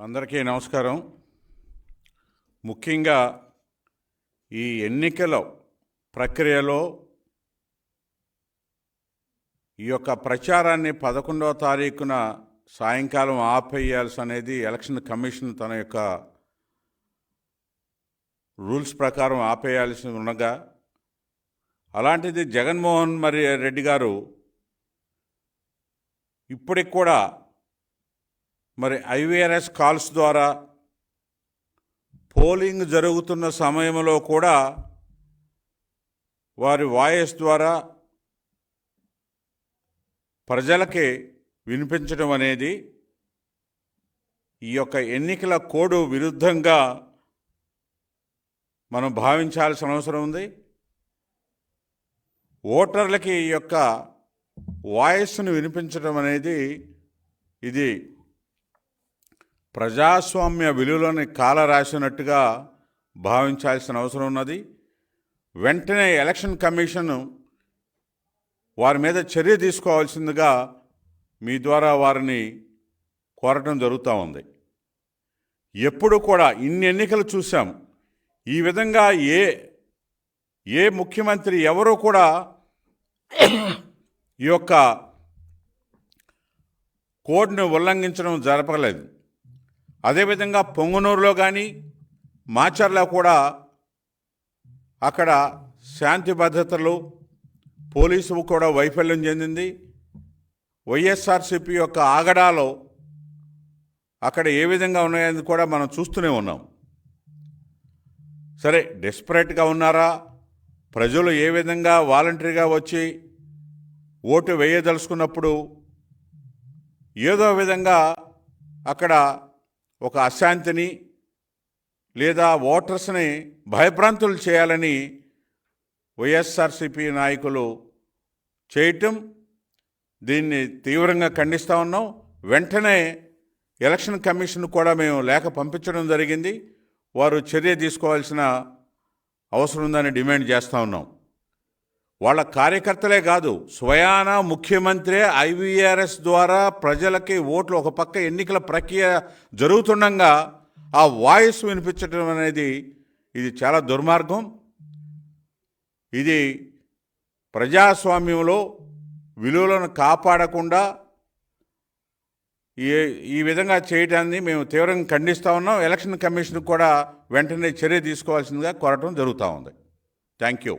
అందరికీ నమస్కారం. ముఖ్యంగా ఈ ఎన్నికల ప్రక్రియలో ఈ యొక్క ప్రచారాన్ని పదకొండవ తారీఖున సాయంకాలం ఆపేయాల్సి అనేది ఎలక్షన్ కమిషన్ తన యొక్క రూల్స్ ప్రకారం ఆపేయాల్సి ఉండగా అలాంటిది జగన్మోహన్ మరి రెడ్డి గారు ఇప్పటికి కూడా మరి ఐవీఆర్ఎస్ కాల్స్ ద్వారా పోలింగ్ జరుగుతున్న సమయంలో కూడా వారి వాయిస్ ద్వారా ప్రజలకి వినిపించడం అనేది ఈ యొక్క ఎన్నికల కోడ్ విరుద్ధంగా మనం భావించాల్సిన అవసరం ఉంది. ఓటర్లకి ఈ యొక్క వాయిస్ను వినిపించడం అనేది ఇది ప్రజాస్వామ్య విలువలని కాల రాసినట్టుగా భావించాల్సిన అవసరం ఉన్నది. వెంటనే ఎలక్షన్ కమిషన్ వారి మీద చర్య తీసుకోవాల్సిందిగా మీ ద్వారా వారిని కోరటం జరుగుతూ ఉంది. ఎప్పుడు కూడా ఇన్ని ఎన్నికలు చూసాం ఈ విధంగా ఏ ఏ ముఖ్యమంత్రి ఎవరూ కూడా ఈ యొక్క కోడ్ను ఉల్లంఘించడం జరపలేదు. అదేవిధంగా పొంగునూరులో కానీ మాచర్లో కూడా అక్కడ శాంతి భద్రతలు పోలీసు కూడా వైఫల్యం చెందింది. వైఎస్ఆర్సిపి యొక్క ఆగడాలో అక్కడ ఏ విధంగా ఉన్నాయని కూడా మనం చూస్తూనే ఉన్నాం. సరే డెస్పరేట్గా ఉన్నారా? ప్రజలు ఏ విధంగా వాలంటరీగా వచ్చి ఓటు వేయదలుచుకున్నప్పుడు ఏదో విధంగా అక్కడ ఒక అశాంతిని లేదా ఓటర్స్ని భయభ్రాంతులు చేయాలని వైఎస్ఆర్సిపి నాయకులు చేయటం దీన్ని తీవ్రంగా ఖండిస్తూ ఉన్నాం. వెంటనే ఎలక్షన్ కమిషన్ కూడా మేము లేఖ పంపించడం జరిగింది. వారు చర్య తీసుకోవాల్సిన అవసరం ఉందని డిమాండ్ చేస్తూ ఉన్నాం. వాళ్ళ కార్యకర్తలే కాదు స్వయాన ముఖ్యమంత్రి ఐవీఆర్ఎస్ ద్వారా ప్రజలకి ఓట్లు ఒక పక్క ఎన్నికల ప్రక్రియ జరుగుతుండగా ఆ వాయిస్ వినిపించడం అనేది ఇది చాలా దుర్మార్గం. ఇది ప్రజాస్వామ్యంలో విలువలను కాపాడకుండా ఈ ఈ విధంగా చేయడాన్ని మేము తీవ్రంగా ఖండిస్తూ ఉన్నాం. ఎలక్షన్ కమిషన్ కూడా వెంటనే చర్య తీసుకోవాల్సిందిగా కోరటం జరుగుతూ ఉంది. Thank you.